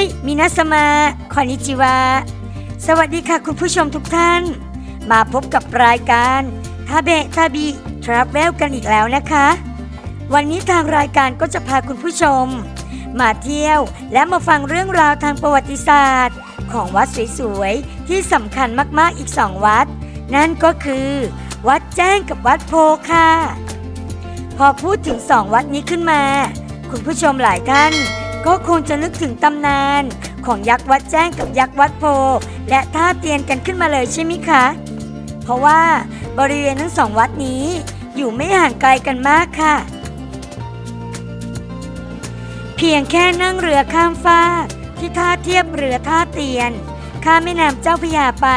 ยมินาสมาคอนิจิวะ สวัสดีค่ะคุณผู้ชมทุกท่าน มาพบกับรายการทาเบะทาบิทราเวลกันอีกแล้วนะคะ วันนี้ทางรายการก็จะพาคุณผู้ชม มาเที่ยวและมาฟังเรื่องราวทางประวัติศาสตร์ ของวัดสวยๆ ที่สำคัญมากๆอีกสองวัด นั่นก็คือ วัดแจ้งกับวัดโพค่ะพอพูดถึงสองวัดนี้ขึ้นมา คุณผู้ชมหลายท่าน ก็คงจะนึกถึงตำนาน ของยักษ์วัดแจ้งกับยักษ์วัดโพ และท่าเตียนกันขึ้นมาเลยใช่ไหมคะ เพราะว่าบริเวณทั้งสองวัดนี้ อยู่ไม่ห่างไกลกันมากค่ะ เพียงแค่นั่งเรือข้ามฟากที่ท่าเทียบเรือท่าเตียน ข้ามแม่น้ำเจ้าพยาไป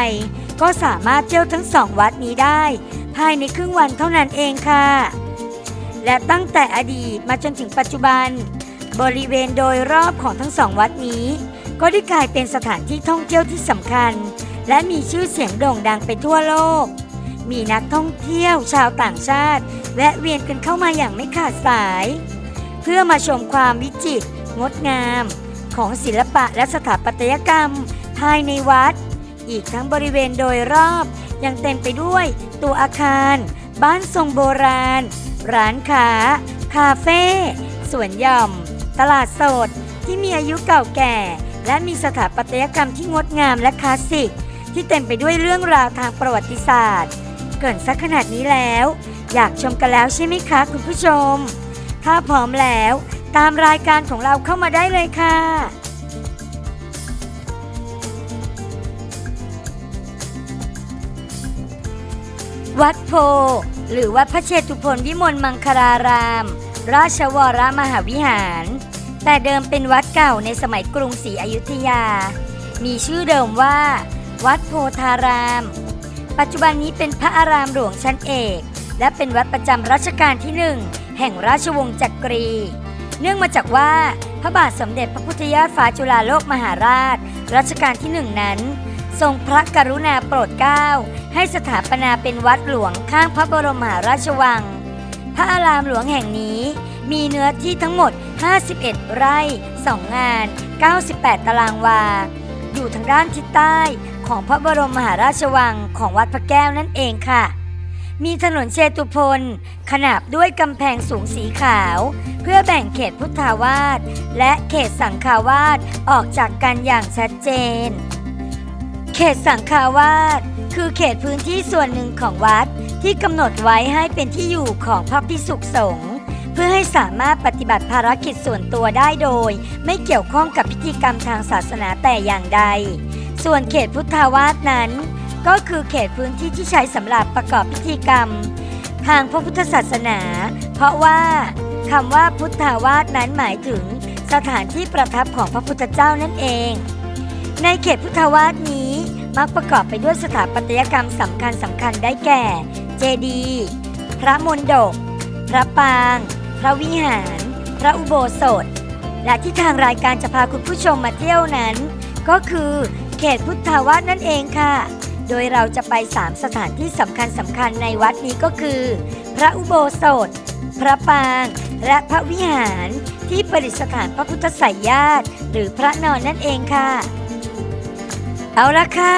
ก็สามารถเที่ยวทั้งสองวัดนี้ได้ ภายในครึ่งวันเท่านั้นเองค่ะ และตั้งแต่อดีตมาจนถึงปัจจุบัน บริเวณโดยรอบของทั้งสองวัดนี้ ก็ได้กลายเป็นสถานที่ท่องเที่ยวที่สำคัญ และมีชื่อเสียงโด่งดังไปทั่วโลก มีนักท่องเที่ยวชาวต่างชาติ แวะเวียนกันเข้ามาอย่างไม่ขาดสาย เพื่อมาชมความวิจิตรงดงาม ของศิลปะและสถาปัตยกรรม ภายในวัด อีกทั้งบริเวณโดยรอบ ยังเต็มไปด้วยตัวอาคาร บ้านทรงโบราณ ร้านค้า คาเฟ่สวนหย่อม ตลาดสดที่มีอายุเก่าแก่ และมีสถาปัตยกรรมที่งดงามและคลาสสิก ที่เต็มไปด้วยเรื่องราวทางประวัติศาสตร์ เกินสักขนาดนี้แล้ว อยากชมกันแล้วใช่ไหมคะคุณผู้ชม ถ้าพร้อมแล้วตามรายการของเราเข้ามาได้เลยค่ะวัดโพ หรือวัดพระเชตุพนวิมลมังคลาราม ราชวรมหาวิหาร แต่เดิมเป็นวัดเก่าในสมัยกรุงศรีอยุธยา มีชื่อเดิมว่า วัดโพธาราม ปัจจุบันนี้เป็นพระอารามหลวงชั้นเอก และเป็นวัดประจำรัชกาลที่หนึ่งแห่งราชวงศ์จักรี เนื่องมาจากว่าพระบาทสมเด็จพระพุทธยอดฟ้าจุฬาโลกมหาราช รัชกาลที่หนึ่งนั้น ทรงพระกรุณาโปรดเกล้าให้สถาปนาเป็นวัดหลวงข้างพระบรมมหาราชวัง พระอารามหลวงแห่งนี้ มีเนื้อที่ทั้งหมด 51 ไร่ 2 งาน 98 ตารางวา อยู่ทางด้านทิศใต้ของพระบรมมหาราชวังของวัดพระแก้วนั่นเองค่ะ มีถนนเชตุพนขนาบด้วยกำแพงสูงสีขาว เพื่อแบ่งเขตพุทธาวาสและเขตสังฆาวาสออกจากกันอย่างชัดเจน เขตสังฆาวาสคือเขตพื้นที่ส่วนหนึ่งของวัด ที่กำหนดไว้ให้เป็นที่อยู่ของพระภิกษุสงฆ์เพื่อให้สามารถปฏิบัติภารกิจส่วนตัวได้โดย ไม่เกี่ยวข้องกับพิธีกรรมทางศาสนาแต่อย่างใด ส่วนเขตพุทธาวาสนั้น ก็คือเขตพื้นที่ที่ใช้สำหรับประกอบพิธีกรรม ทางพระพุทธศาสนา เพราะว่าคำว่าพุทธาวาสนั้นหมายถึงสถานที่ประทับของพระพุทธเจ้านั่นเอง ในเขตพุทธาวาสนี้มักประกอบไปด้วยสถาปัตยกรรมสำคัญสำคัญได้แก่ เจดีย์พระมณฑปพระปาง พระวิหาร พระอุโบสถ และที่ทางรายการจะพาคุณผู้ชมมาเที่ยวนั้น ก็คือเขตพุทธาวาสนั่นเองค่ะ โดยเราจะไป 3 สถานที่สำคัญสำคัญในวัดนี้ก็คือ พระอุโบสถ พระปาง และพระวิหารที่ประดิษฐานพระพุทธไสยญาติ หรือพระนอนนั่นเองค่ะ เอาละค่ะ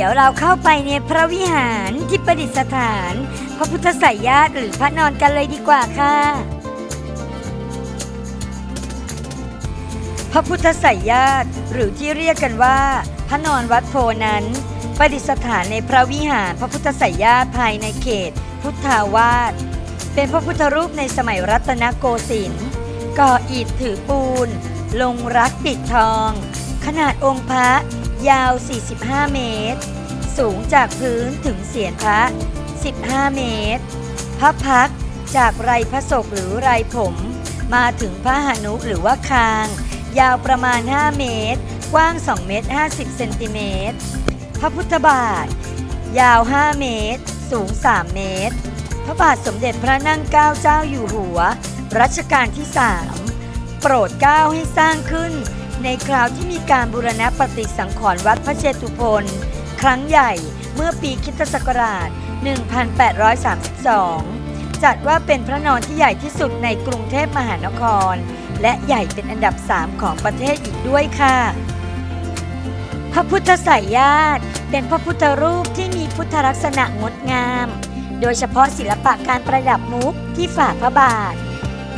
ดี๋ยวเราเข้าไปในพระวิหารที่ประดิษฐาน พระพุทธไสยญาติหรือพระนอนกันเลยดีกว่าค่ะ พระพุทธไสยญาติหรือที่เรียกกันว่า พระนอนวัดโพนั้น ประดิษฐานในพระวิหารพระพุทธไสยญาติภายในเขต พุทธาวาสเป็นพระพุทธรูปในสมัยรัตนโกสินทร์ก่ออิฐถือปูน ลงรักปิดทอง ขนาดองค์พระ ยาว 45 เมตร สูงจากพื้นถึงเสียนพระ 15 เมตร พระพักจากไรพระศกหรือไรผม มาถึงพระหานุหรือว่าคาง ยาวประมาณ 5 เมตร กว้าง 2 เมตร 50 เซนติเมตร พระพุทธบาท ยาว 5 เมตร สูง 3 เมตร พระบาทสมเด็จพระนั่งเกล้าเจ้าอยู่หัว รัชกาลที่ 3 โปรดเกล้าให้สร้างขึ้น ในคราวที่มีการบูรณะปฏิสังขรณ์วัดพระเชตุพนครั้งใหญ่เมื่อปีคิตศักราช 1832 จัดว่าเป็นพระนอนที่ใหญ่ที่สุดในกรุงเทพมหานคร และใหญ่เป็นอันดับ 3 ของประเทศอีกด้วยค่ะ พระพุทธสายญาติเป็นพระพุทธรูปที่มีพุทธลักษณะงดงาม โดยเฉพาะศิลปะการประดับมุกที่ฝ่าพระบาท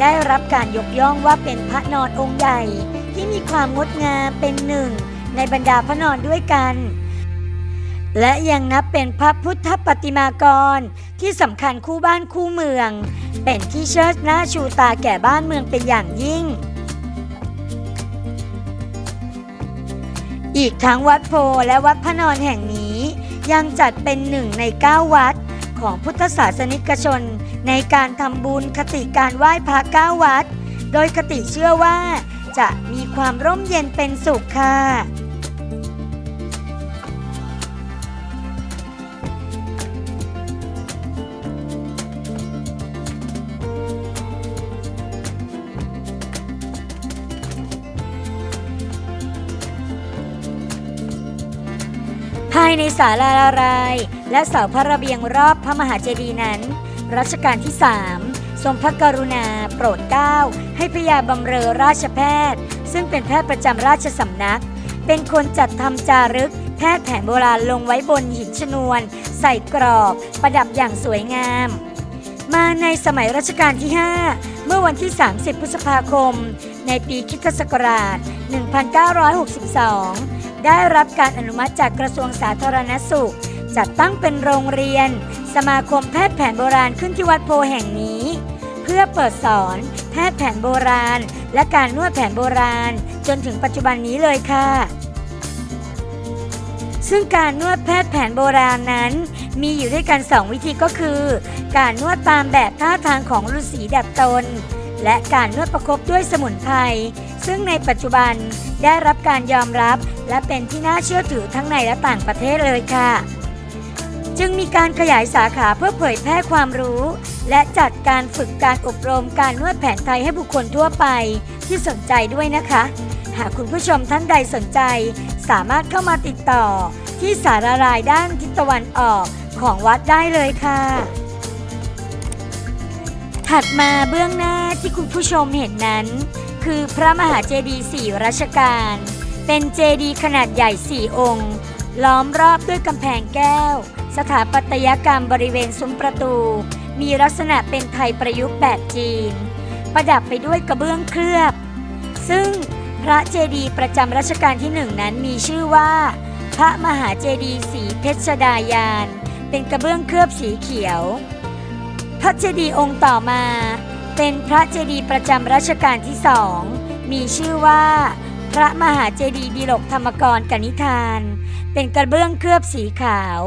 ได้รับการยกย่องว่าเป็นพระนอนองค์ใหญ่ ที่มีความงดงามเป็นหนึ่งในบรรดาพระนอนด้วยกัน และยังนับเป็นพระพุทธปฏิมากรที่สำคัญคู่บ้านคู่เมือง เป็นที่เชิดหน้าชูตาแก่บ้านเมืองเป็นอย่างยิ่ง อีกทั้งวัดโพและวัดพระนอนแห่งนี้ ยังจัดเป็นหนึ่งใน 9 วัดของพุทธศาสนิกชน ในการทำบุญคติการไหว้พระเก้าวัด โดยคติเชื่อว่า จะมีความร่มเย็นเป็นสุขค่ะภายในศาลาลาราย และเสาพระระเบียงรอบพระมหาเจดีย์นั้น รัชกาลที่3ทรงพระกรุณา โปรดเกล้าให้พระยาบำเรอราชแพทย์ ซึ่งเป็นแพทย์ประจำราชสำนัก เป็นคนจัดทำจารึก แพทย์แผนโบราณลงไว้บนหินชนวน ใส่กรอบ ประดับอย่างสวยงาม มาในสมัยรัชกาลที่ 5 เมื่อวันที่ 30 พฤษภาคม ในปีคริสตศักราช 1962 ได้รับการอนุมัติจากกระทรวงสาธารณสุขจัดตั้งเป็นโรงเรียน สมาคมแพทย์แผนโบราณขึ้นที่วัดโพแห่งนี้ พื่อเปิดสอนแพทย์แผนโบราณ และการนวดแผนโบราณ จนถึงปัจจุบันนี้เลยค่ะ ซึ่งการนวดแพทย์แผนโบราณนั้น มีอยู่ด้วยกัน 2 วิธีก็คือ การนวดตามแบบท่าทางของฤาษีดัดตน และการนวดประคบด้วยสมุนไพรซึ่งในปัจจุบันได้รับการยอมรับและเป็นที่น่าเชื่อถือทั้งในและต่างประเทศเลยค่ะ จึงมีการขยายสาขาเพื่อเผยแพร่ความรู้ และจัดการฝึกการอบรมการนวดแผนไทยให้บุคคลทั่วไปที่สนใจด้วยนะคะ หากคุณผู้ชมท่านใดสนใจ สามารถเข้ามาติดต่อ ที่สารารายด้านทิศตะวันออกของวัดได้เลยค่ะ ถัดมาเบื้องหน้าที่คุณผู้ชมเห็นนั้น คือพระมหาเจดีย์สี่รัชกาลเป็นเจดีย์ขนาดใหญ่สี่องค์ ล้อมรอบด้วยกำแพงแก้ว สถาปัตยกรรมบริเวณซุ้มประตู มีลักษณะเป็นไทยประยุกต์แบบจีน ประดับไปด้วยกระเบื้องเคลือบ ซึ่งพระเจดีย์ประจำรัชกาลที่หนึ่งนั้นมีชื่อว่า พระมหาเจดีย์สีเพชรดายาน เป็นกระเบื้องเคลือบสีเขียว พระเจดีย์องค์ต่อมา เป็นพระเจดีย์ประจำรัชกาลที่สองมีชื่อว่าพระมหาเจดีย์ดิลกธรรมกรกนิธาน เป็นกระเบื้องเคลือบสีขาว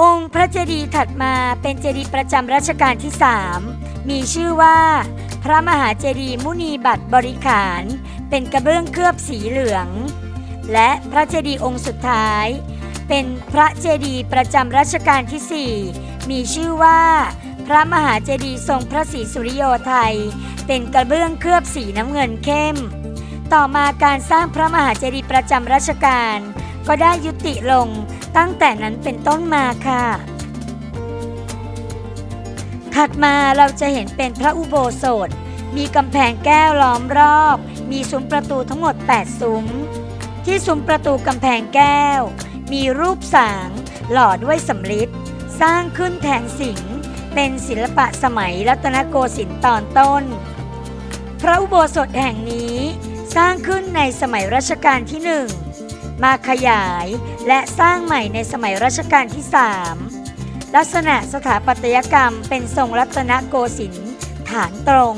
องค์พระเจดีย์ถัดมาเป็นเจดีย์ประจำรัชกาลที่สามมีชื่อว่า พระมหาเจดีย์มุนีบัตรบริขาร เป็นกระเบื้องเคลือบสีเหลือง และพระเจดีย์องค์สุดท้าย เป็นพระเจดีย์ประจำรัชกาลที่ 4 มีชื่อว่า พระมหาเจดีย์ทรงพระศรีสุริโยไทย เป็นกระเบื้องเคลือบสีน้ำเงินเข้ม ต่อมาการสร้างพระมหาเจดีย์ประจำรัชกาล ก็ได้ยุติลงตั้งแต่นั้นเป็นต้นมาค่ะ ถัดมาเราจะเห็นเป็นพระอุโบสถ มีกำแพงแก้วล้อมรอบ มีซุ้มประตูทั้งหมด 8 ซุ้ม ที่ซุ้มประตูกำแพงแก้ว มีรูปสาง หล่อด้วยสำริดสร้างขึ้นแทนสิงเป็นศิลปะสมัยรัตนโกสินทร์ตอนต้น พระอุโบสถแห่งนี้สร้างขึ้นในสมัยรัชกาลที่หนึ่ง มาขยายและสร้างใหม่ในสมัยรัชกาลที่สามลักษณะสถาปัตยกรรมเป็นทรงรัตนโกสินทร์ฐานตรง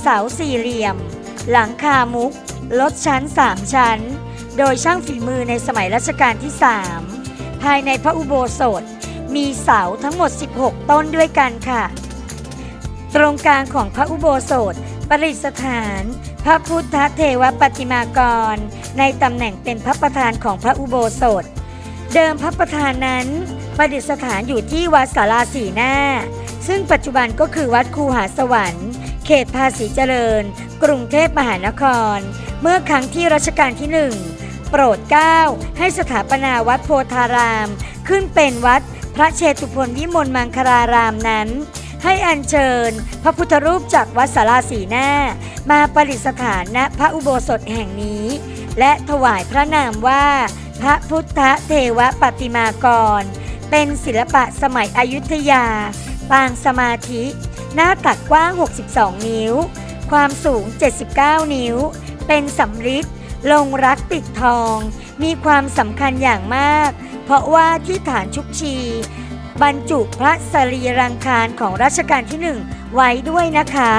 เสาสี่เหลี่ยม หลังคามุก ลดชั้นสามชั้น โดยช่างฝีมือในสมัยรัชกาลที่ 3 ภายในพระอุโบสถมีเสาทั้งหมด 16 ต้นด้วยกันค่ะ ตรงกลางของพระอุโบสถประดิษฐาน พระพุทธเทวปฏิมากร ในตำแหน่งเป็นพระประธานของพระอุโบสถ เดิมพระประธานนั้นประดิษฐานอยู่ที่วัดสาราสีหน้า ซึ่งปัจจุบันก็คือวัดคูหาสวรรค์ เขตภาษีเจริญ กรุงเทพมหานคร เมื่อครั้งที่รัชกาลที่หนึ่งโปรดเกล้าให้สถาปนาวัดโพธาราม ขึ้นเป็นวัดพระเชตุพนวิมลมังคลารามนั้น ให้อัญเชิญ พระพุทธรูปจากวัดสาราสีหน้า มาประดิษฐานณพระอุโบสถแห่งนี้ และถวายพระนามว่า พระพุทธเทวปฏิมากร เป็นศิลปะสมัยอยุธยา ปางสมาธิ หน้าตักกว้าง 62 นิ้ว ความสูง 79 นิ้ว เป็นสำริดลงรักปิดทอง มีความสำคัญอย่างมาก เพราะว่าที่ฐานชุกชี บรรจุพระสรีรังคารของรัชกาลที่หนึ่งไว้ด้วยนะคะ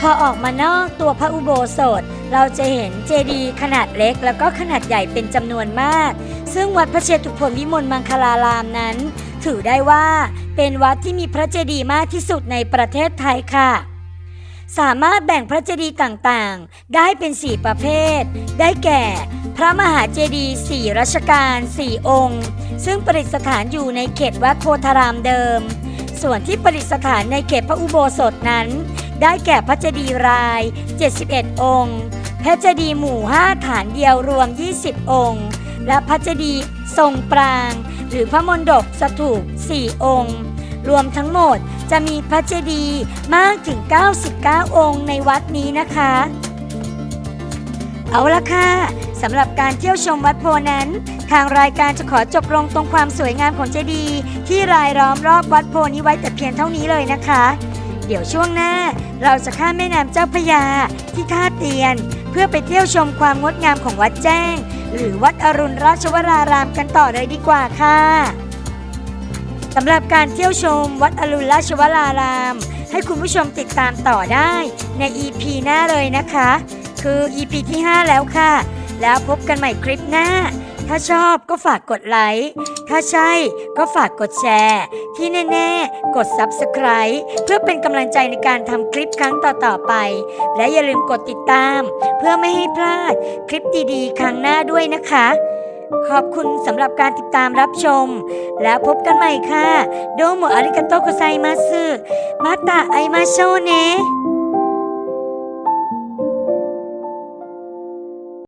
พอออกมานอกตัวพระอุโบสถ เราจะเห็นเจดีย์ขนาดเล็กแล้วก็ขนาดใหญ่เป็นจำนวนมาก ซึ่งวัดพระเชตุพนวิมลมังคลารามนั้น ถือได้ว่าเป็นวัดที่มีพระเจดีย์มากที่สุดในประเทศไทยค่ะ สามารถแบ่งพระเจดีย์ต่างๆ ได้เป็น4ประเภท ได้แก่ พระมหาเจดีย์สี่รัชกาล4องค์ ซึ่งประดิษฐานอยู่ในเขตวัดโพธารามเดิม ส่วนที่ประดิษฐานในเขตพระอุโบสถนั้น ได้แก่พระเจดีย์ราย 71 องค์พระเจดีย์หมู่ 5 ฐานเดียวรวม 20 องค์ และพระเจดีย์ทรงปราง หรือพระมณฑปสถูป4องค์ รวมทั้งหมดจะมีพระเจดีย์มากถึง 99 องค์ในวัดนี้นะคะ เอาละค่ะสำหรับการเที่ยวชมวัดโพนั้น ทางรายการจะขอจบลงตรงความสวยงามของเจดีย์ที่รายล้อมรอบวัดโพนี้ไว้แต่เพียงเท่านี้เลยนะคะ เดี๋ยวช่วงหน้าเราจะข้ามแม่น้ำเจ้าพยาที่ท่าเตียน เพื่อไปเที่ยวชมความงดงามของวัดแจ้ง หรือวัดอรุณราชวรารามกันต่อเลยดีกว่าค่ะ สำหรับการเที่ยวชมวัดอรุณราชวราราม ให้คุณผู้ชมติดตามต่อได้ใน EP หน้าเลยนะคะ คือ EP ที่ 5 แล้วค่ะ แล้วพบกันใหม่คลิปหน้า ถ้าชอบก็ฝากกดไลค์ถ้าใช่ก็ฝากกดแชร์ ที่แน่ๆ กด Subscribe เพื่อเป็นกำลังใจในการทำคลิปครั้งต่อๆไป และอย่าลืมกดติดตาม เพื่อไม่ให้พลาดคลิปดีๆ ครั้งหน้าด้วยนะคะ ขอบคุณสำหรับการติดตามรับชม แล้วพบกันใหม่ค่ะ โดโมอาริกาโตโกไซมาสึมาตาไอมาโชเนะ